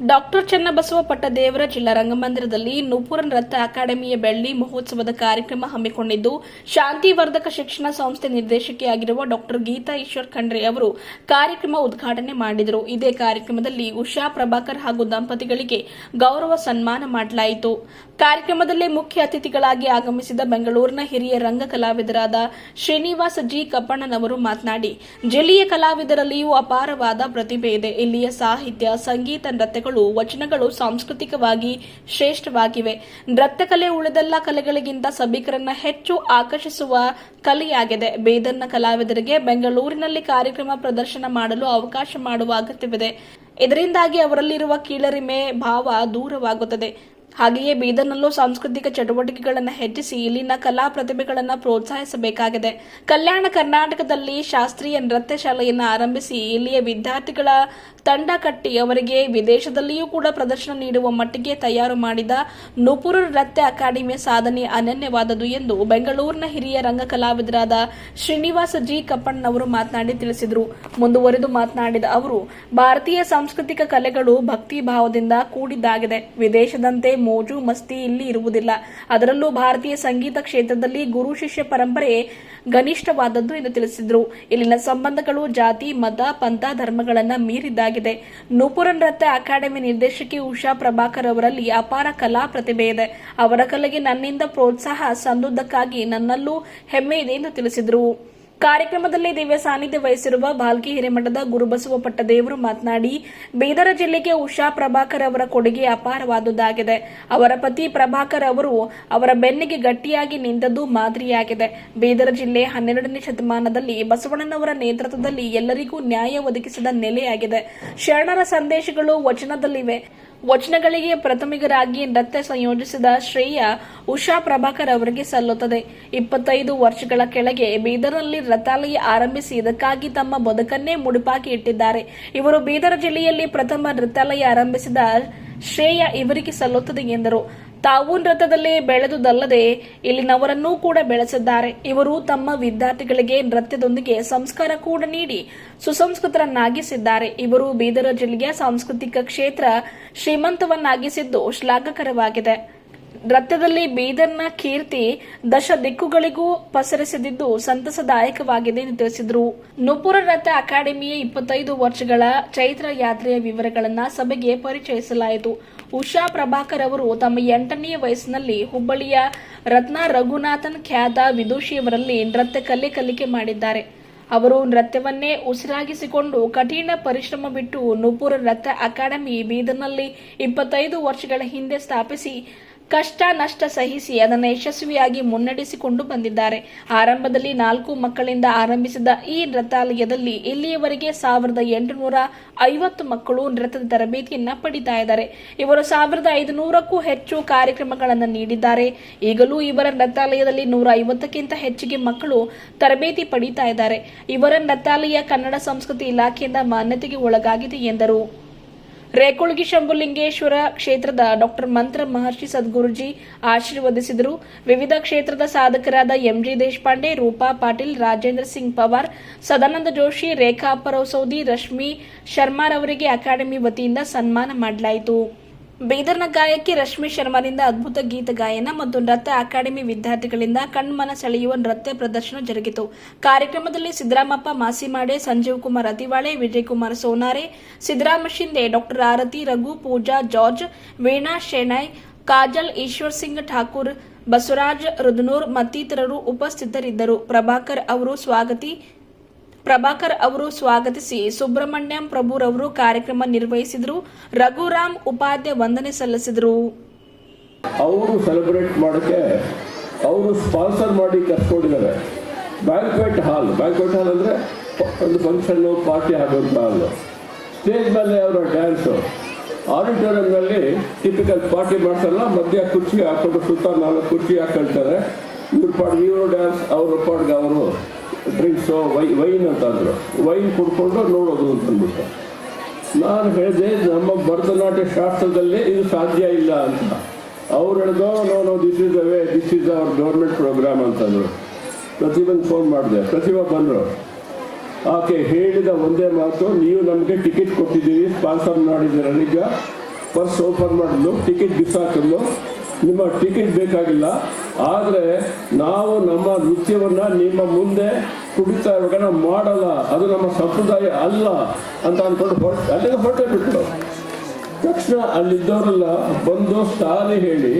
Doctor Channabasava ಪಟ್ಟದೇವರ ಜಿಲ್ಲಾ ರಂಗಮಂದಿರದಲ್ಲಿ ನೂಪುರ ನೃತ್ಯ ಅಕಾಡೆಮಿಯ ಬೆಳ್ಳಿ ಮಹೋತ್ಸವದ ಕಾರ್ಯಕ್ರಮ ಹಮ್ಮಿಕೊಂಡಿದ್ದು, ಶಾಂತಿವರ್ಧಕ ಶಿಕ್ಷಣ ಸಂಸ್ಥೆ ನಿರ್ದೇಶಕಿಯಾಗಿರುವ ಡಾಕ್ಟರ್ ಗೀತಾ ಈಶ್ವರ್ ಖಂಡ್ರೆ ಅವರು ಕಾರ್ಯಕ್ರಮ ಉದ್ಘಾಟನೆ ಮಾಡಿದರು. ಇದೇ ಕಾರ್ಯಕ್ರಮದಲ್ಲಿ ಉಷಾ ಪ್ರಭಾಕರ್ ಹಾಗೂ ದಂಪತಿಗಳಿಗೆ ಗೌರವ ಸನ್ಮಾನ ಮಾಡಲಾಯಿತು. ಕಾರ್ಯಕ್ರಮದಲ್ಲಿ ಮುಖ್ಯ ಅತಿಥಿಗಳಾಗಿ ಆಗಮಿಸಿದ ಬೆಂಗಳೂರಿನ ಹಿರಿಯ ರಂಗ ಕಲಾವಿದರಾದ ಶ್ರೀನಿವಾಸ ಜಿ ಕಪ್ಪಣ್ಣನವರು ಮಾತನಾಡಿ ಜಿಲ್ಲೆಯ ಕಲಾವಿದರಲ್ಲಿಯೂ ಅಪಾರವಾದ ಪ್ರತಿಭೆ ಇದೆ. ಇಲ್ಲಿಯ ಸಾಹಿತ್ಯ, ಸಂಗೀತ, ನೃತ್ಯಗಳು, ವಚನಗಳು ಸಾಂಸ್ಕೃತಿಕವಾಗಿ ಶ್ರೇಷ್ಠವಾಗಿವೆ. ನೃತ್ಯ ಕಲೆ ಉಳಿದೆಲ್ಲ ಕಲೆಗಳಿಗಿಂತ ಸಭಿಕರನ್ನ ಹೆಚ್ಚು ಆಕರ್ಷಿಸುವ ಕಲೆಯಾಗಿದೆ. ಬೇದರ್ನ ಕಲಾವಿದರಿಗೆ ಬೆಂಗಳೂರಿನಲ್ಲಿ ಕಾರ್ಯಕ್ರಮ ಪ್ರದರ್ಶನ ಮಾಡಲು ಅವಕಾಶ ಮಾಡುವ ಅಗತ್ಯವಿದೆ. ಇದರಿಂದಾಗಿ ಅವರಲ್ಲಿರುವ ಕೀಳರಿಮೆ ಭಾವ ದೂರವಾಗುತ್ತದೆ. ಹಾಗೆಯೇ ಬೀದರ್ನಲ್ಲೂ ಸಾಂಸ್ಕೃತಿಕ ಚಟುವಟಿಕೆಗಳನ್ನು ಹೆಚ್ಚಿಸಿ ಇಲ್ಲಿನ ಕಲಾ ಪ್ರತಿಭೆಗಳನ್ನು ಪ್ರೋತ್ಸಾಹಿಸಬೇಕಾಗಿದೆ. ಕಲ್ಯಾಣ ಕರ್ನಾಟಕದಲ್ಲಿ ಶಾಸ್ತ್ರೀಯ ನೃತ್ಯ ಶಾಲೆಯನ್ನು ಆರಂಭಿಸಿ ಇಲ್ಲಿಯ ವಿದ್ಯಾರ್ಥಿಗಳ ತಂಡ ಕಟ್ಟಿ ಅವರಿಗೆ ವಿದೇಶದಲ್ಲಿಯೂ ಕೂಡ ಪ್ರದರ್ಶನ ನೀಡುವ ಮಟ್ಟಿಗೆ ತಯಾರು ಮಾಡಿದ ನುಪುರ ನೃತ್ಯ ಅಕಾಡೆಮಿಯ ಸಾಧನೆ ಅನನ್ಯವಾದದು ಎಂದು ಬೆಂಗಳೂರಿನ ಹಿರಿಯ ರಂಗ ಕಲಾವಿದರಾದ ಶ್ರೀನಿವಾಸ ಜಿ ಕಪ್ಪಣ್ಣನವರು ಮಾತನಾಡಿ ತಿಳಿಸಿದರು. ಮುಂದುವರೆದು ಮಾತನಾಡಿದ ಅವರು, ಭಾರತೀಯ ಸಾಂಸ್ಕೃತಿಕ ಕಲೆಗಳು ಭಕ್ತಿ ಭಾವದಿಂದ ಕೂಡಿದ್ದಾಗಿದೆ. ವಿದೇಶದಂತೆ ಮೋಜು ಮಸ್ತಿ ಇಲ್ಲಿ ಇರುವುದಿಲ್ಲ. ಅದರಲ್ಲೂ ಭಾರತೀಯ ಸಂಗೀತ ಕ್ಷೇತ್ರದಲ್ಲಿ ಗುರು ಶಿಷ್ಯ ಪರಂಪರೆ ಗನಿಷ್ಠವಾದದ್ದು ಎಂದು ತಿಳಿಸಿದರು. ಇಲ್ಲಿನ ಸಂಬಂಧಗಳು ಜಾತಿ, ಮತ, ಪಂಥ ಧರ್ಮಗಳನ್ನ ಮೀರಿದ್ದಾಗಿದೆ. ನೂಪುರ ನೃತ್ಯ ಅಕಾಡೆಮಿ ನಿರ್ದೇಶಕಿ ಉಷಾ ಪ್ರಭಾಕರ್ ಅವರಲ್ಲಿ ಅಪಾರ ಕಲಾ ಪ್ರತಿಭೆ ಇದೆ. ಅವರ ಕಲೆಗೆ ನನ್ನಿಂದ ಪ್ರೋತ್ಸಾಹ ಸಂದುದಕ್ಕಾಗಿ ನನ್ನಲ್ಲೂ ಹೆಮ್ಮೆ ಇದೆ ಎಂದು ತಿಳಿಸಿದರು. ಕಾರ್ಯಕ್ರಮದಲ್ಲಿ ದಿವ್ಯ ಸಾನ್ನಿಧ್ಯ ವಹಿಸಿರುವ ಬಾಲ್ಕಿ ಹಿರೇಮಠದ ಗುರುಬಸವ ಪಟ್ಟದೇವರು ಮಾತನಾಡಿ, ಬೀದರ ಜಿಲ್ಲೆಗೆ ಉಷಾ ಪ್ರಭಾಕರ್ ಅವರ ಕೊಡುಗೆ ಅಪಾರವಾದುದಾಗಿದೆ. ಅವರ ಪತಿ ಪ್ರಭಾಕರ್ ಅವರು ಅವರ ಬೆನ್ನಿಗೆ ಗಟ್ಟಿಯಾಗಿ ನಿಂತದ್ದು ಮಾದರಿಯಾಗಿದೆ. ಬೀದರ ಜಿಲ್ಲೆ ಹನ್ನೆರಡನೇ ಶತಮಾನದಲ್ಲಿ ಬಸವಣ್ಣನವರ ನೇತೃತ್ವದಲ್ಲಿ ಎಲ್ಲರಿಗೂ ನ್ಯಾಯ ಒದಗಿಸಿದ ನೆಲೆಯಾಗಿದೆ. ಶರಣರ ಸಂದೇಶಗಳು ವಚನದಲ್ಲಿವೆ. ವಚನಗಳಿಗೆ ಪ್ರಥಮಿಗರಾಗಿ ನೃತ್ಯ ಸಂಯೋಜಿಸಿದ ಶ್ರೇಯ ಉಷಾ ಪ್ರಭಾಕರ್ ಅವರಿಗೆ ಸಲ್ಲುತ್ತದೆ. ಇಪ್ಪತ್ತೈದು ವರ್ಷಗಳ ಕೆಳಗೆ ಬೀದರ್ನಲ್ಲಿ ರಥಾಲಯ ಆರಂಭಿಸಿ ಇದಕ್ಕಾಗಿ ತಮ್ಮ ಬದುಕನ್ನೇ ಮುಡಿಪಾಗಿ ಇಟ್ಟಿದ್ದಾರೆ. ಇವರು ಬೀದರ್ ಜಿಲ್ಲೆಯಲ್ಲಿ ಪ್ರಥಮ ನೃತ್ಯಾಲಯ ಆರಂಭಿಸಿದ ಶ್ರೇಯ ಇವರಿಗೆ ಸಲ್ಲುತ್ತದೆ ಎಂದರು. ತಾವು ನೃತ್ಯದಲ್ಲಿ ಬೆಳೆದುದಲ್ಲದೆ ಇಲ್ಲಿನವರನ್ನೂ ಕೂಡ ಬೆಳೆಸಿದ್ದಾರೆ. ಇವರು ತಮ್ಮ ವಿದ್ಯಾರ್ಥಿಗಳಿಗೆ ನೃತ್ಯದೊಂದಿಗೆ ಸಂಸ್ಕಾರ ಕೂಡ ನೀಡಿ ಸುಸಂಸ್ಕೃತರನ್ನಾಗಿಸಿದ್ದಾರೆ. ಇವರು ಬೀದರ ಜಿಲ್ಲೆಯ ಸಾಂಸ್ಕೃತಿಕ ಕ್ಷೇತ್ರ ಶ್ರೀಮಂತವನ್ನಾಗಿಸಿದ್ದು ಶ್ಲಾಘಕರವಾಗಿದೆ. ನೃತ್ಯದಲ್ಲಿ ಬೀದರ್ನ ಕೀರ್ತಿ ದಶ ದಿಕ್ಕುಗಳಿಗೂ ಪಸರಿಸಿದ್ದು ಸಂತಸದಾಯಕವಾಗಿದೆ ಎಂದು ತಿಳಿಸಿದರು. ನುಪುರ ನೃತ್ಯ ಅಕಾಡೆಮಿಯ ಇಪ್ಪತ್ತೈದು ವರ್ಷಗಳ ಚೈತ್ರ ಯಾತ್ರೆಯ ವಿವರಗಳನ್ನು ಸಭೆಗೆ ಪರಿಚಯಿಸಲಾಯಿತು. ಉಷಾ ಪ್ರಭಾಕರ್ ಅವರು ತಮ್ಮ ಎಂಟನೇ ವಯಸ್ಸಿನಲ್ಲಿ ಹುಬ್ಬಳ್ಳಿಯ ರತ್ನ ರಘುನಾಥನ್ ಖ್ಯಾತ ವಿದುಷಿಯವರಲ್ಲಿ ನೃತ್ಯ ಕಲೆ ಕಲಿಕೆ ಮಾಡಿದ್ದಾರೆ. ಅವರು ನೃತ್ಯವನ್ನೇ ಉಸಿರಾಗಿಸಿಕೊಂಡು ಕಠಿಣ ಪರಿಶ್ರಮ ಬಿಟ್ಟು ನೂಪುರ ನೃತ್ಯ ಅಕಾಡೆಮಿ ಬೀದರ್ನಲ್ಲಿ ಇಪ್ಪತ್ತೈದು ವರ್ಷಗಳ ಹಿಂದೆ ಸ್ಥಾಪಿಸಿ ಕಷ್ಟ, ನಷ್ಟ ಸಹಿಸಿ ಅದನ್ನು ಯಶಸ್ವಿಯಾಗಿ ಮುನ್ನಡೆಸಿಕೊಂಡು ಬಂದಿದ್ದಾರೆ. ಆರಂಭದಲ್ಲಿ ನಾಲ್ಕು ಮಕ್ಕಳಿಂದ ಆರಂಭಿಸಿದ ಈ ನೃತಾಲಯದಲ್ಲಿ ಇಲ್ಲಿಯವರೆಗೆ ಸಾವಿರದ ಎಂಟುನೂರ ಐವತ್ತು ಮಕ್ಕಳು ನೃತ್ಯದ ತರಬೇತಿಯನ್ನ ಪಡಿತಾ ಇದ್ದಾರೆ. ಇವರು ಸಾವಿರದ ಐದುನೂರಕ್ಕೂ ಹೆಚ್ಚು ಕಾರ್ಯಕ್ರಮಗಳನ್ನು ನೀಡಿದ್ದಾರೆ. ಈಗಲೂ ಇವರ ನೃತಾಲಯದಲ್ಲಿ ನೂರ ಐವತ್ತಕ್ಕಿಂತ ಹೆಚ್ಚಿಗೆ ಮಕ್ಕಳು ತರಬೇತಿ ಪಡೀತಾ ಇದ್ದಾರೆ. ಇವರ ನೃತಾಲಯ ಕನ್ನಡ ಸಂಸ್ಕೃತಿ ಇಲಾಖೆಯಿಂದ ಮಾನ್ಯತೆಗೆ ಒಳಗಾಗಿದೆ ಎಂದರು. ರೇಕುಳಗಿ ಶಂಭುಲಿಂಗೇಶ್ವರ ಕ್ಷೇತ್ರದ ಡಾಕ್ಟರ್ ಮಂತ್ರ ಮಹರ್ಷಿ ಸದ್ಗುರುಜಿ ಆಶೀರ್ವದಿಸಿದರು. ವಿವಿಧ ಕ್ಷೇತ್ರದ ಸಾಧಕರಾದ ಎಂಜಿ ದೇಶಪಾಂಡೆ, ರೂಪಾ ಪಾಟೀಲ್, ರಾಜೇಂದ್ರ ಸಿಂಗ್ ಪವಾರ್, ಸದಾನಂದ ಜೋಶಿ, ರೇಖಾ ಅಪ್ಪರಸೌದಿ ರಶ್ಮಿ ಶರ್ಮಾರವರಿಗೆ ಅಕಾಡೆಮಿ ವತಿಯಿಂದ ಸನ್ಮಾನ ಮಾಡಲಾಯಿತು. ಬೀದರ್ನ ಗಾಯಕಿ ರಶ್ಮಿ ಶರ್ಮಾರಿಂದ ಅದ್ಭುತ ಗೀತ ಗಾಯನ ಮತ್ತು ನೃತ್ಯ ಅಕಾಡೆಮಿ ವಿದ್ಯಾರ್ಥಿಗಳಿಂದ ಕಣ್ಮನ ಸೆಳೆಯುವ ನೃತ್ಯ ಪ್ರದರ್ಶನ ಜರುಗಿತು. ಕಾರ್ಯಕ್ರಮದಲ್ಲಿ ಸಿದ್ದರಾಮಪ್ಪ, ಮಾಸಿಮಾಡೆ ಸಂಜೀವ್ ಕುಮಾರ್ ಅತಿವಾಳೆ ವಿಜಯಕುಮಾರ್ ಸೋನಾರೆ, ಸಿದ್ದರಾಮ ಶಿಂದೆ ಡಾಕ್ಟರ್ ಆರತಿ ರಘು, ಪೂಜಾ ಜಾರ್ಜ್, ವೀಣಾ ಶೆಣಾಯ್ ಕಾಜಲ್ ಈಶ್ವರ್ ಸಿಂಗ್ ಠಾಕೂರ್, ಬಸವರಾಜ್ ರುದ್ನೂರ್ ಮತ್ತಿತರರು ಉಪಸ್ಥಿತರಿದ್ದರು. ಪ್ರಭಾಕರ್ ಅವರು ಸ್ವಾಗತಿ. ಪ್ರಭಾಕರ್ ಅವರು ಸ್ವಾಗತಿಸಿ. ಸುಬ್ರಹ್ಮಣ್ಯಂ ಪ್ರಭುರವರು ಕಾರ್ಯಕ್ರಮ ನಿರ್ವಹಿಸಿದರು. ರಘುರಾಮ್ ಉಪಾಧ್ಯ ವಂದನೆ ಸಲ್ಲಿಸಿದರು. ಅವರು ಸೆಲೆಬ್ರೇಟ್ ಮಾಡಕ್ಕೆ ಅವರು ಸ್ಪಾನ್ಸರ್ ಮಾಡಿ ಕರ್ಕೊಂಡಿದ್ದಾರೆ ಬ್ಯಾಂಕ್ವೆಟ್ ಹಾಲ್. ಬ್ಯಾಂಕ್ವೆಟ್ ಹಾಲ್ ಅಂದರೆ ಒಂದು ಫಂಕ್ಷನ್ ಪಾರ್ಟಿ ಆಗುವಂಥ ಹಾಲ್. ಸ್ಟೇಜ್ ಮೇಲೆ ಅವರ ಡ್ಯಾನ್ಸು ಆಡಿಟೋರಿಯಂನಲ್ಲಿ ಟಿಪಿಕಲ್ ಪಾರ್ಟಿ ಮಾಡ್ತಾರಲ್ಲ, ಮಧ್ಯ ಕುರ್ಚಿ ಹಾಕೊಂಡು ಸುತ್ತ ನಾಲ್ಕು ಕುರ್ಚಿ ಹಾಕೊಳ್ತಾರೆ. ಇವ್ರ ಪಾಡ್ಗೆ ಇವರು ಡ್ಯಾನ್ಸ್ ಅವ್ರ ಪಾಡ್ಗೆ ಅವರು. ಡ್ರಿಂಕ್ಸು ವೈ ವೈನ್ ಅಂತಂದರು. ವೈನ್ ಕುಡ್ಕೊಂಡು ನೋಡೋದು ಅಂತಂದ್ಬಿಟ್ಟು ನಾನು ಹೇಳಿದೆ, ನಮ್ಮ ಭರತನಾಟ್ಯ ಶಾಸ್ತ್ರದಲ್ಲಿ ಇದು ಸಾಧ್ಯ ಇಲ್ಲ ಅಂತ. ಅವ್ರು ಹೇಳಿದೋ no no this is away this is our government programme ಅಂತಂದರು. ಪ್ರತಿಭೆಗೆ ಫೋನ್ ಮಾಡಿದೆ. ಪ್ರತಿಭಾ ಬಂದರು. ಆಕೆ ಹೇಳಿದ ಒಂದೇ ಮಾತು, ನೀವು ನಮಗೆ ಟಿಕೆಟ್ ಕೊಟ್ಟಿದ್ದೀರಿ ಸ್ಪಾನ್ಸರ್ ಮಾಡಿದ್ದೀರ ಈಗ ಪರ್ಸ್ ಓಪನ್ ಮಾಡಿದ್ಲು ಟಿಕೆಟ್ ಬಿಸಾಕಿದ್ಲು. ನಿಮ್ಮ ಟಿಕೆಟ್ ಬೇಕಾಗಿಲ್ಲ. ಆದರೆ ನಾವು ನಮ್ಮ ನೃತ್ಯವನ್ನು ನಿಮ್ಮ ಮುಂದೆ ಕುಡಿತಾ ಇರುವಾಗ ನಾವು ಮಾಡಲ್ಲ. ಅದು ನಮ್ಮ ಸಂಪ್ರದಾಯ ಅಲ್ಲ ಅಂತ ಅಂದ್ಕೊಂಡು ಹೊರಟು ಅಲ್ಲಿಗೆ ಹೊರಟೆ ಬಿಟ್ಟರು ತಕ್ಷಣ ಅಲ್ಲಿದ್ದವರೆಲ್ಲ ಬಂದು ಸಾರಿ ಹೇಳಿ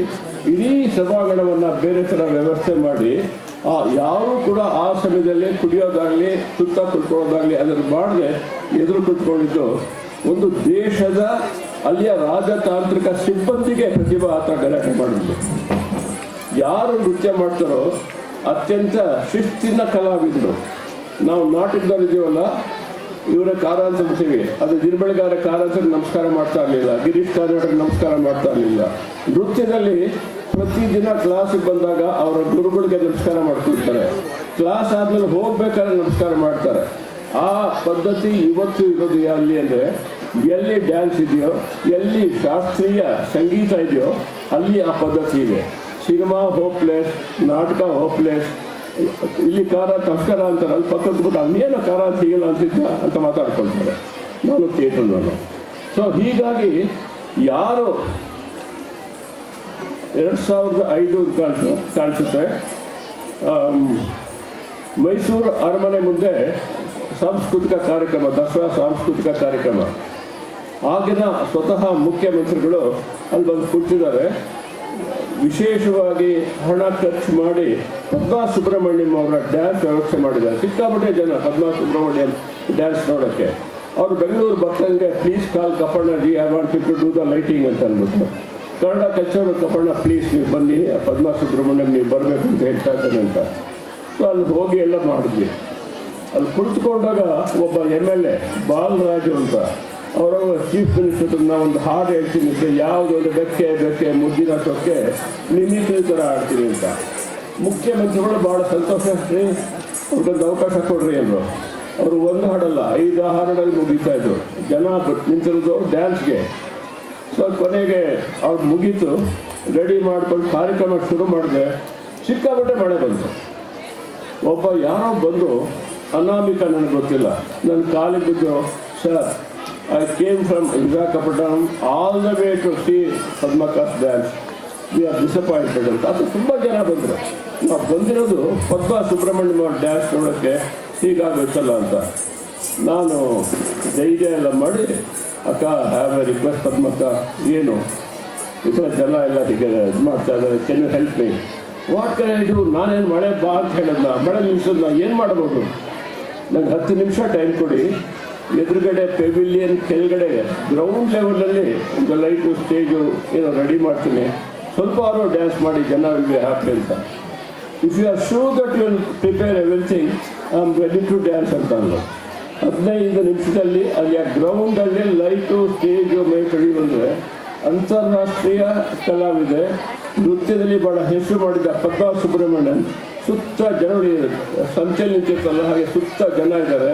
ಇಡೀ ಸಭಾಂಗಣವನ್ನು ಬೇರೆ ಥರ ವ್ಯವಸ್ಥೆ ಮಾಡಿ, ಆ ಯಾರು ಕೂಡ ಆ ಸಮಯದಲ್ಲಿ ಕುಡಿಯೋದಾಗ್ಲಿ, ಸುತ್ತ ಕುತ್ಕೊಳ್ಳೋದಾಗ್ಲಿ, ಅದನ್ನು ಮಾಡದೆ ಎದುರು ಕುತ್ಕೊಂಡಿದ್ದು ಒಂದು ದೇಶದ ಅಲ್ಲಿಯ ರಾಜತಾಂತ್ರಿಕ ಸಿಬ್ಬಂದಿಗೆ ಪ್ರತಿಭಾ ಆತ ಗಲಾಟೆ ಮಾಡಿದ್ದು ಯಾರು ನೃತ್ಯ ಮಾಡ್ತಾರೋ ಅತ್ಯಂತ ಶಿಸ್ತಿನ ಕಲಾವಿದರು. ನಾವು ನಾಟಕದಲ್ಲಿದ್ದೀವಲ್ಲ ಇವರ ಕಾರಾಂತ ಅದು ದಿರ್ಬಳಗಾರ ಕಾರ ನಮಸ್ಕಾರ ಮಾಡ್ತಾ ಇರಲಿಲ್ಲ. ಗಿರೀಶ್ ಕಾರ್ನಾಟಕ ನಮಸ್ಕಾರ ಮಾಡ್ತಾ ಇರಲಿಲ್ಲ. ನೃತ್ಯದಲ್ಲಿ ಪ್ರತಿದಿನ ಕ್ಲಾಸಿಗೆ ಬಂದಾಗ ಅವರ ಗುರುಗಳಿಗೆ ನಮಸ್ಕಾರ ಮಾಡ್ತಿರ್ತಾರೆ. ಕ್ಲಾಸ್ ಆದ್ಮೇಲೆ ಹೋಗ್ಬೇಕಾದ್ರೆ ನಮಸ್ಕಾರ ಮಾಡ್ತಾರೆ. ಆ ಪದ್ಧತಿ ಇವತ್ತು ಇರೋದು ಅಲ್ಲಿ ಅಂದ್ರೆ ಎಲ್ಲಿ ಡ್ಯಾನ್ಸ್ ಇದೆಯೋ, ಎಲ್ಲಿ ಶಾಸ್ತ್ರೀಯ ಸಂಗೀತ ಇದೆಯೋ, ಅಲ್ಲಿ ಆ ಪದ್ಧತಿ ಇದೆ. ಸಿನಿಮಾ ಹೋಪ್ಲೆಸ್ ನಾಟಕ ಹೋಪ್ಲೆಸ್ ಇಲ್ಲಿ ಕಾರ ತಸ್ಕರ ಅಂತಾರೆ, ಅಲ್ಲಿ ಪಕ್ಕದ ಬಿಟ್ಟು ಅಲ್ಲೇನು ಕಾರ ಸಿಗಲ್ಲ ಅಂತಿದ್ದ ಅಂತ ಮಾತಾಡ್ಕೊಳ್ತಾರೆ. ನಾನು ನಾನು ಸೊ ಹೀಗಾಗಿ ಯಾರು ಎರಡು ಸಾವಿರದ ಐದು ಕಾಣಿಸು, ಕಾಣಿಸುತ್ತೆ. ಮೈಸೂರು ಅರಮನೆ ಮುಂದೆ ಸಾಂಸ್ಕೃತಿಕ ಕಾರ್ಯಕ್ರಮ, ದಸರಾ ಸಾಂಸ್ಕೃತಿಕ ಕಾರ್ಯಕ್ರಮ. ಆಗಿನ ಸ್ವತಃ ಮುಖ್ಯಮಂತ್ರಿಗಳು ಅಲ್ಲಿ ಬಂದು ಕೂತಿದ್ದಾರೆ. ವಿಶೇಷವಾಗಿ ಹಣ ಖರ್ಚು ಮಾಡಿ ಪದ್ಮಾ ಸುಬ್ರಹ್ಮಣ್ಯಂ ಅವರ ಡ್ಯಾನ್ಸ್ ವ್ಯವಸ್ಥೆ ಮಾಡಿದ್ದಾರೆ. ಸಿಕ್ಕಾಪಟ್ಟೆ ಜನ ಪದ್ಮಾ ಸುಬ್ರಹ್ಮಣ್ಯಂ ಡ್ಯಾನ್ಸ್ ನೋಡೋಕ್ಕೆ. ಅವರು Bengaluru ಬರ್ತಂಗೆ please call Kapanna ji I want to do the lighting ಅಂತ ಅಂದ್ಬಿಟ್ಟು. ಕನ್ನಡ ಕಚ್ಚೋರು ಕಪ್ಪಣ್ಣ ಪ್ಲೀಸ್ ನೀವು ಬನ್ನಿ, ಪದ್ಮಾ ಸುಬ್ರಹ್ಮಣ್ಯಂ ನೀವು ಬರಬೇಕು ಅಂತ ಹೇಳ್ತಾ ಇದ್ದಾನೆ ಅಂತ. ಸೊ ಅಲ್ಲಿ ಹೋಗಿ ಎಲ್ಲ ಮಾಡಿದ್ವಿ. ಅಲ್ಲಿ ಕುಳಿತುಕೊಂಡಾಗ ಒಬ್ಬ ಎಂ ಎಲ್ ಎ ಬಾಲರಾಜು ಅಂತ. ಅವರ ಚೀಫ್ ಮಿನಿಸ್ಟರ್ ನಾವು ಒಂದು ಹಾಡು ಹೇಳ್ತೀನಿ. ಯಾವುದು ಒಂದು ಬೆಕ್ಕೆ ಬೆಕ್ಕೆ, ಮುದ್ದಿನ ಸೊಕ್ಕೆ ನಿಮಿತ್ರಿ ಥರ ಆಡ್ತೀನಿ ಅಂತ. ಮುಖ್ಯಮಂತ್ರಿಗಳು ಭಾಳ ಸಂತೋಷ ರೀ ಅವ್ರಿಗೊಂದು ಅವಕಾಶ ಕೊಡ್ರಿ ಅಂದರು. ಅವರು ಒಂದು ಹಾಡಲ್ಲ, ಐದು ಹಾಡುಗಳಲ್ಲಿ ಮುಗೀತಾ ಇದ್ರು. ಜನ ನಿಂತಿರೋದು ಡ್ಯಾನ್ಸ್ಗೆ ಸೊ ಕೊನೆಗೆ ಅವ್ರು ಮುಗೀತು. ರೆಡಿ ಮಾಡ್ಕೊಂಡು ಕಾರ್ಯಕ್ರಮ ಶುರು ಮಾಡಿದೆ ಸಿಕ್ಕಾಪಟ್ಟೆ ಮಳೆ ಬಂತು. ಒಬ್ಬ ಯಾರೋ ಬಂದು ಅನಾಮಿಕ ನನಗೆ ಗೊತ್ತಿಲ್ಲ. ನನ್ನ ಕಾಲಿಗೆ ಬಿದ್ದು, sir I came from Visakhapatnam all the way to see Padmaka's dance We are disappointed. ಅಂತ ಅದು ತುಂಬ ಜನ ಬಂದರು. ನಾವು ಬಂದಿರೋದು ಪದ್ಮ ಸುಬ್ರಹ್ಮಣ್ಯಂ ಅವ್ರ ಡ್ಯಾನ್ಸ್ ನೋಡೋಕ್ಕೆ ಹೀಗಾಗೋಯ್ತಲ್ಲ ಅಂತ. ನಾನು ಧೈರ್ಯ ಎಲ್ಲ ಮಾಡಿ, ಅಕ್ಕ ಹ್ಯಾವ್ ಎ ರಿಕ್ವೆಸ್ಟ್ ಪದ್ಮಕ್ಕ ಏನು? ಈ ಜನ ಎಲ್ಲ ಇದು ಮಾಡ್ತಾ ಇದ್ದಾರೆ. Can you help me what can I ನಾನೇನು ಮಳೆ ಬಾ ಅಂತ ಹೇಳಿದ್ನ. ಮಳೆ ನಿಲ್ಸೋದ್ನ. ಏನು ಮಾಡ್ಬೋದು ನಂಗೆ ಹತ್ತು ನಿಮಿಷ ಟೈಮ್ ಕೊಡಿ. ಎದುರುಗಡೆ ಪೆವಿಲಿಯನ್ ಕೆಳಗಡೆ ಗ್ರೌಂಡ್ ಲೆವೆಲಲ್ಲಿ ಒಂದು ಲೈಟು ಸ್ಟೇಜು ಏನೋ ರೆಡಿ ಮಾಡ್ತೀನಿ. ಸ್ವಲ್ಪ ಅವರು ಡ್ಯಾನ್ಸ್ ಮಾಡಿ ಜನ ವಿಲ್ ಅಂತ. If you are show that you prepare everything I am ready to dance ಅಂತ ಅಂದರು. ಹದಿನೈದು ನಿಮಿಷದಲ್ಲಿ ಅಲ್ಲಿ ಆ ಗ್ರೌಂಡಲ್ಲಿ ಲೈಟು ಸ್ಟೇಜು ಮೈಕಡಿ ಬಂದರೆ ಅಂತಾರಾಷ್ಟ್ರೀಯ ಕಲಾವಿದೆ, ನೃತ್ಯದಲ್ಲಿ ಬಹಳ ಹೆಸರು ಮಾಡಿದ ಪದ್ಮ ಸುಬ್ರಹ್ಮಣ್ಯನ್. ಸುತ್ತ ಜನರು ಸಂತೆಯಲ್ಲಿ ನಿಂತಿರ್ತಲ್ಲ ಹಾಗೆ ಸುತ್ತ ಜನ ಇದ್ದಾರೆ.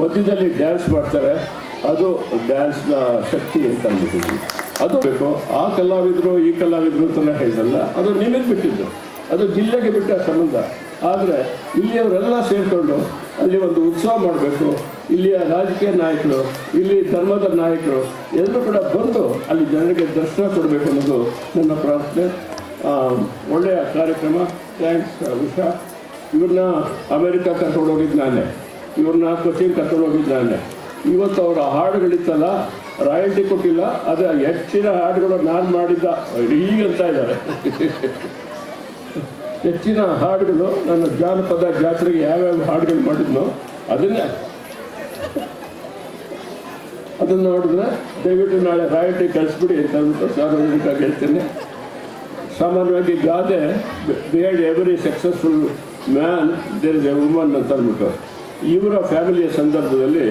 ಮಧ್ಯದಲ್ಲಿ ಡ್ಯಾನ್ಸ್ ಮಾಡ್ತಾರೆ. ಅದು ಡ್ಯಾನ್ಸ್ನ ಶಕ್ತಿ ಅಂತ ಅಂದ್ಬಿಟ್ಟಿದ್ವಿ. ಅದು ಬೇಕು. ಆ ಕಲಾವಿದರು, ಈ ಕಲಾವಿದರು ಅಂತೆಲ್ಲ ಹೇಳಿದಲ್ಲ ಅದು ನಿಮಗೆ ಬಿಟ್ಟಿದ್ದು. ಅದು ಜಿಲ್ಲೆಗೆ ಬಿಟ್ಟ ಸಂಬಂಧ. ಆದರೆ ಇಲ್ಲಿಯವರೆಲ್ಲ ಸೇರಿಕೊಂಡು ಅಲ್ಲಿ ಒಂದು ಉತ್ಸವ ಮಾಡಬೇಕು. ಇಲ್ಲಿಯ ರಾಜಕೀಯ ನಾಯಕರು, ಇಲ್ಲಿ ಧರ್ಮದ ನಾಯಕರು, ಎಲ್ಲರೂ ಕೂಡ ಬಂದು ಅಲ್ಲಿ ಜನರಿಗೆ ದರ್ಶನ ಕೊಡಬೇಕು ಅನ್ನೋದು ನನ್ನ ಪ್ರಾರ್ಥನೆ. ಒಳ್ಳೆಯ ಕಾರ್ಯಕ್ರಮ. ಥ್ಯಾಂಕ್ಸ್ ಉಷಾ ಇವ್ರನ್ನ ಅಮೆರಿಕ ಕರ್ಕೊಂಡು ಹೋಗಿದ್ದು ನಾನೇ ಇವ್ರನ್ನ ಕೊಚ್ಚಿನ್ ಕರ್ಕೊಂಡು ಹೋಗಿದ್ದು ನಾನೇ ಇವತ್ತು ಅವರ ಹಾಡುಗಳಿತ್ತಲ್ಲ ರಾಯಲ್ಟಿ ಕೊಟ್ಟಿಲ್ಲ ಆದರೆ ಹೆಚ್ಚಿನ ಹಾಡುಗಳು ನಾನು ಮಾಡಿದ್ದ ಅಂತ ಇದ್ದಾರೆ. ಹೆಚ್ಚಿನ ಹಾಡುಗಳು ನನ್ನ ಜಾನಪದ ಜಾತ್ರೆಗೆ ಯಾವ್ಯಾವ ಹಾಡುಗಳು ಮಾಡಿದ್ನೋ ಅದನ್ನೇ. ಅದನ್ನು ನೋಡಿದ್ರೆ ದಯವಿಟ್ಟು ನಾಳೆ ರಾಯಲ್ಟಿ ಕಳಿಸ್ಬಿಡಿ ಅಂತ ಅಂದ್ಬಿಟ್ಟು ಸಾರ್ವಜನಿಕ ಹೇಳ್ತೇನೆ. ಸಾಮಾನ್ಯವಾಗಿ ಗಾದೆ behind every successful man there is a woman ಅಂತ ಅಂದ್ಬಿಟ್ಟು. ಇವರ ಫ್ಯಾಮಿಲಿಯ ಸಂದರ್ಭದಲ್ಲಿ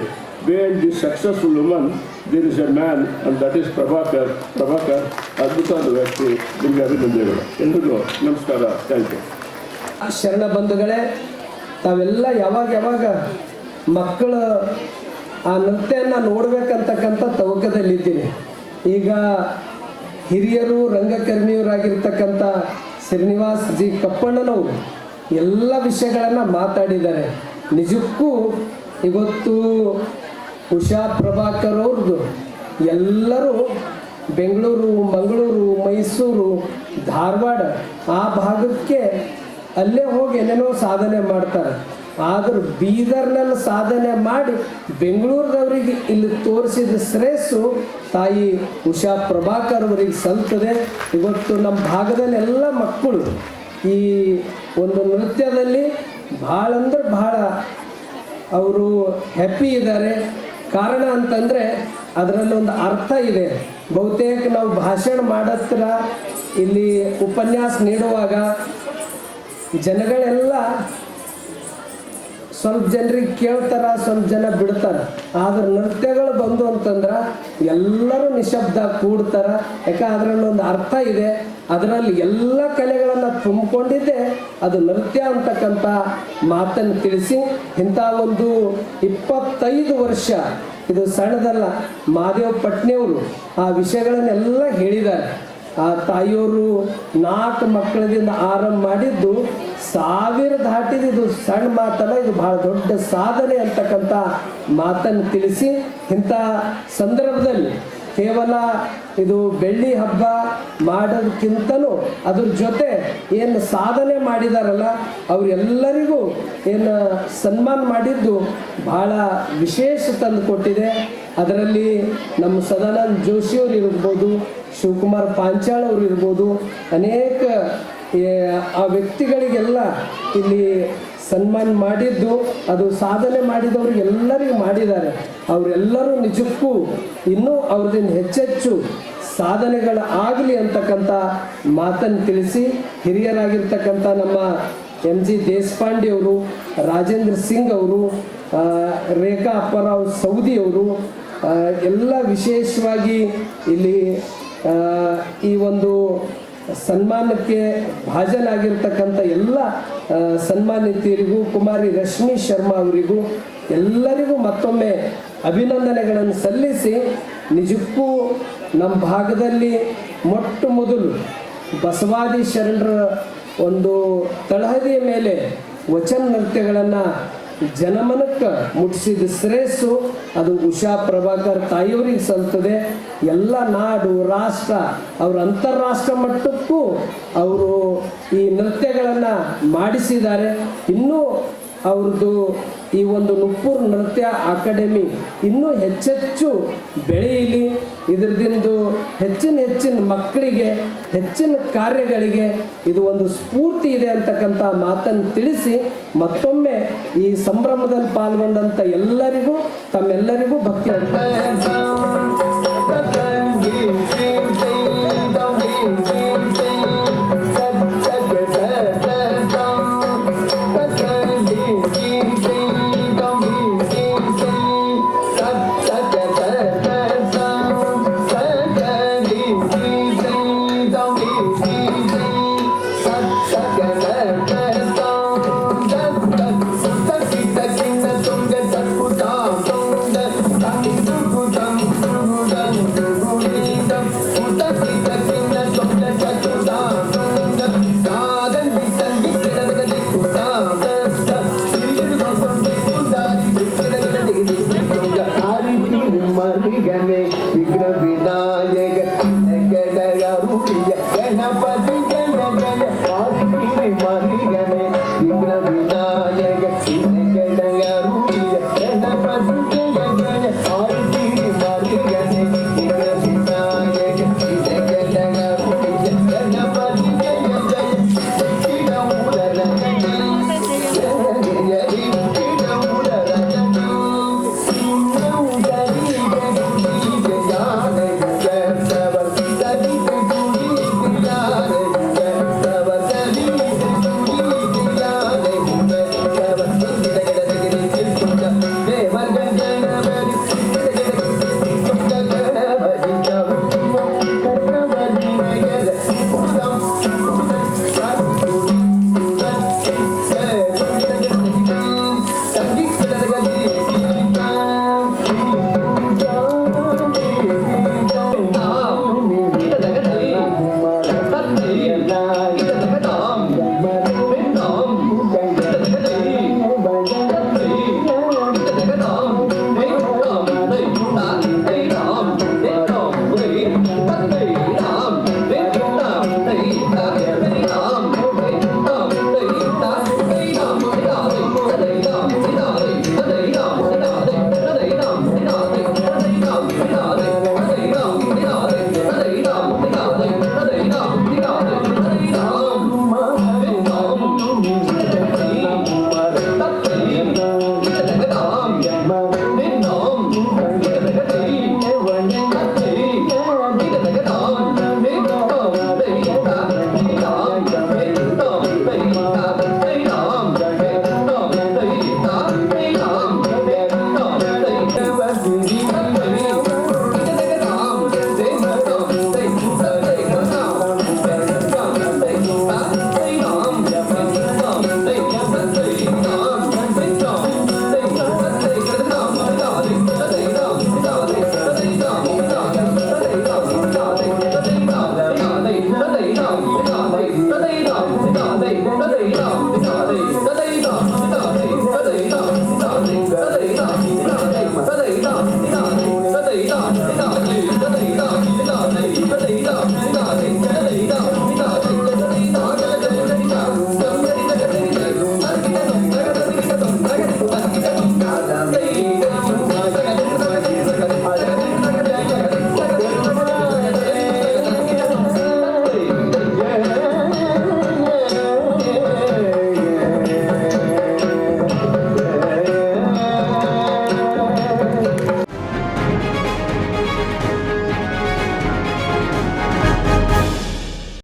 behind the successful woman there is a man and that is Prabhakar Prabhakar ಅದ್ಭುತವಾದ ವ್ಯಕ್ತಿ, ನಿಮಗೆ ಅಭಿನಂದನೆಗಳು. ಎಲ್ರಿಗೂ ನಮಸ್ಕಾರ ಥ್ಯಾಂಕ್ ಯು ಶರಣ ಬಂಧುಗಳೇ, ತಾವೆಲ್ಲ ಯಾವಾಗ ಯಾವಾಗ ಮಕ್ಕಳ ಆ ನೃತ್ಯನ ನೋಡ್ಬೇಕಂತಕ್ಕಂಥ ತವಕದಲ್ಲಿದ್ದೀನಿ ಈಗ ಹಿರಿಯರು ರಂಗಕರ್ಮಿಯವರಾಗಿರ್ತಕ್ಕಂಥ ಶ್ರೀನಿವಾಸ್ ಜಿ ಕಪ್ಪಣ್ಣನವರು ಎಲ್ಲ ವಿಷಯಗಳನ್ನು ಮಾತಾಡಿದ್ದಾರೆ. ನಿಜಕ್ಕೂ ಇವತ್ತು ಉಷಾ ಪ್ರಭಾಕರ್ ಅವ್ರದ್ದು ಎಲ್ಲರೂ ಬೆಂಗಳೂರು, ಮಂಗಳೂರು, ಮೈಸೂರು, ಧಾರವಾಡ ಆ ಭಾಗಕ್ಕೆ ಅಲ್ಲೇ ಹೋಗಿ ಏನೇನೋ ಸಾಧನೆ ಮಾಡ್ತಾರೆ. ಆದ್ರೆ ಬೀದರ್ನಲ್ಲಿ ಸಾಧನೆ ಮಾಡಿ ಬೆಂಗಳೂರದವರಿಗೆ ಇಲ್ಲಿ ತೋರಿಸಿದ ಶ್ರೇಯಸ್ಸು ತಾಯಿ ಉಷಾ ಪ್ರಭಾಕರ್ ಅವರಿಗೆ ಸಲ್ತದೆ ಇವತ್ತು ನಮ್ಮ ಭಾಗದಲ್ಲಿ ಎಲ್ಲ ಮಕ್ಕಳು ಈ ಒಂದು ನೃತ್ಯದಲ್ಲಿ ಭಾಳ ಅಂದ್ರೆ ಭಾಳ ಅವರು ಹ್ಯಾಪಿ ಇದ್ದಾರೆ. ಕಾರಣ ಅಂತಂದರೆ ಅದರಲ್ಲಿ ಒಂದು ಅರ್ಥ ಇದೆ. ಬಹುತೇಕ ನಾವು ಭಾಷಣ ಮಾಡತ್ರ ಇಲ್ಲಿ ಉಪನ್ಯಾಸ ನೀಡುವಾಗ ಜನಗಳೆಲ್ಲ ಸ್ವಲ್ಪ ಜನರಿಗೆ ಕೇಳ್ತಾರ, ಸ್ವಲ್ಪ ಜನ ಬಿಡ್ತಾರ. ಆದ್ರೆ ನೃತ್ಯಗಳು ಬಂದು ಅಂತಂದ್ರೆ ಎಲ್ಲರೂ ನಿಶಬ್ದ ಕೂಡ್ತಾರ. ಯಾಕೆ ಅದರಲ್ಲಿ ಒಂದು ಅರ್ಥ ಇದೆ. ಅದರಲ್ಲಿ ಎಲ್ಲ ಕಲೆಗಳನ್ನು ತುಂಬಿಕೊಂಡಿದ್ದೆ. ಅದು ನೃತ್ಯ ಅಂತಕ್ಕಂಥ ಮಾತನ್ನು ತಿಳಿಸಿ, ಇಂಥ ಒಂದು ಇಪ್ಪತ್ತೈದು ವರ್ಷ ಇದು ಸಣ್ಣದಲ್ಲ ಮಹಾದೇವ್ ಪಟ್ನೆಯವರು ಆ ವಿಷಯಗಳನ್ನೆಲ್ಲ ಹೇಳಿದ್ದಾರೆ. ಆ ತಾಯಿಯವರು ನಾಲ್ಕು ಮಕ್ಕಳದಿಂದ ಆರಂಭ ಮಾಡಿದ್ದು ಸಾವಿರ ದಾಟಿದ ಇದು ಸಣ್ಣ ಮಾತಲ್ಲ, ಇದು ಬಹಳ ದೊಡ್ಡ ಸಾಧನೆ ಅಂತಕ್ಕಂಥ ಮಾತನ್ನು ತಿಳಿಸಿ ಇಂಥ ಸಂದರ್ಭದಲ್ಲಿ ಕೇವಲ ಇದು ಬೆಳ್ಳಿ ಹಬ್ಬ ಮಾಡೋದಕ್ಕಿಂತಲೂ ಅದ್ರ ಜೊತೆ ಏನು ಸಾಧನೆ ಮಾಡಿದಾರಲ್ಲ, ಅವರೆಲ್ಲರಿಗೂ ಏನು ಸನ್ಮಾನ ಮಾಡಿದ್ದು ಬಹಳ ವಿಶೇಷ ತಂದು ಕೊಟ್ಟಿದೆ. ಅದರಲ್ಲಿ ನಮ್ಮ ಸದಾನಂದ ಜೋಶಿಯವರು ಇರ್ಬೋದು ಶಿವಕುಮಾರ್ ಪಾಂಚಾಳ್ ಅವರು ಇರ್ಬೋದು, ಅನೇಕ ಆ ವ್ಯಕ್ತಿಗಳಿಗೆಲ್ಲ ಇಲ್ಲಿ ಸನ್ಮಾನ ಮಾಡಿದ್ದು, ಅದು ಸಾಧನೆ ಮಾಡಿದವರು ಎಲ್ಲರಿಗೂ ಮಾಡಿದ್ದಾರೆ. ಅವರೆಲ್ಲರೂ ನಿಜಕ್ಕೂ ಇನ್ನೂ ಅವ್ರದಿಂದ ಹೆಚ್ಚೆಚ್ಚು ಸಾಧನೆಗಳು ಆಗಲಿ ಅಂತಕ್ಕಂಥ ಮಾತನ್ನು ತಿಳಿಸಿ, ಹಿರಿಯರಾಗಿರ್ತಕ್ಕಂಥ ನಮ್ಮ ಎಂ ಜಿ ದೇಶಪಾಂಡೆ ಅವರು, ರಾಜೇಂದ್ರ ಸಿಂಗ್ ಅವರು ರೇಖಾ ಅಪ್ಪರಾವ್ ಸೌದಿ ಅವರು ಎಲ್ಲ ವಿಶೇಷವಾಗಿ ಇಲ್ಲಿ ಈ ಒಂದು ಸನ್ಮಾನಕ್ಕೆ ಭಾಜನಾಗಿರ್ತಕ್ಕಂಥ ಎಲ್ಲ ಸನ್ಮಾನಿತಿಯರಿಗೂ ಕುಮಾರಿ ರಶ್ಮಿ ಶರ್ಮಾ ಅವರಿಗೂ ಎಲ್ಲರಿಗೂ ಮತ್ತೊಮ್ಮೆ ಅಭಿನಂದನೆಗಳನ್ನು ಸಲ್ಲಿಸಿ, ನಿಜಕ್ಕೂ ನಮ್ಮ ಭಾಗದಲ್ಲಿ ಮೊಟ್ಟ ಮೊದಲು ಬಸವಾದಿ ಶರಣರ ಒಂದು ತಳಹದಿಯ ಮೇಲೆ ವಚನ ನೃತ್ಯಗಳನ್ನು ಜನಮನಕ್ಕೆ ಮುಟ್ಟಿಸಿದ ಶ್ರೇಯಸ್ಸು, ಅದು ಉಷಾ ಪ್ರಭಾಕರ್ ತಾಯಿಯವರಿಗೆ ಸಲ್ತದೆ ಎಲ್ಲ ನಾಡು, ರಾಷ್ಟ್ರ, ಅವ್ರ ಅಂತಾರಾಷ್ಟ್ರ ಮಟ್ಟಕ್ಕೂ ಅವರು ಈ ನೃತ್ಯಗಳನ್ನು ಮಾಡಿಸಿದ್ದಾರೆ. ಇನ್ನೂ ಅವ್ರದ್ದು ಈ ಒಂದು ನುಪ್ಪೂರ್ ನೃತ್ಯ ಅಕಾಡೆಮಿ ಇನ್ನೂ ಹೆಚ್ಚೆಚ್ಚು ಬೆಳೆಯಲಿ. ಇದರದಿಂದ ಹೆಚ್ಚಿನ ಹೆಚ್ಚಿನ ಮಕ್ಕಳಿಗೆ ಹೆಚ್ಚಿನ ಕಾರ್ಯಗಳಿಗೆ ಇದು ಒಂದು ಸ್ಫೂರ್ತಿ ಇದೆ ಅಂತಕ್ಕಂಥ ಮಾತನ್ನು ತಿಳಿಸಿ ಮತ್ತೊಮ್ಮೆ ಈ ಸಂಭ್ರಮದಲ್ಲಿ ಪಾಲ್ಗೊಂಡಂಥ ಎಲ್ಲರಿಗೂ, ತಮ್ಮೆಲ್ಲರಿಗೂ ಭಕ್ತಿ.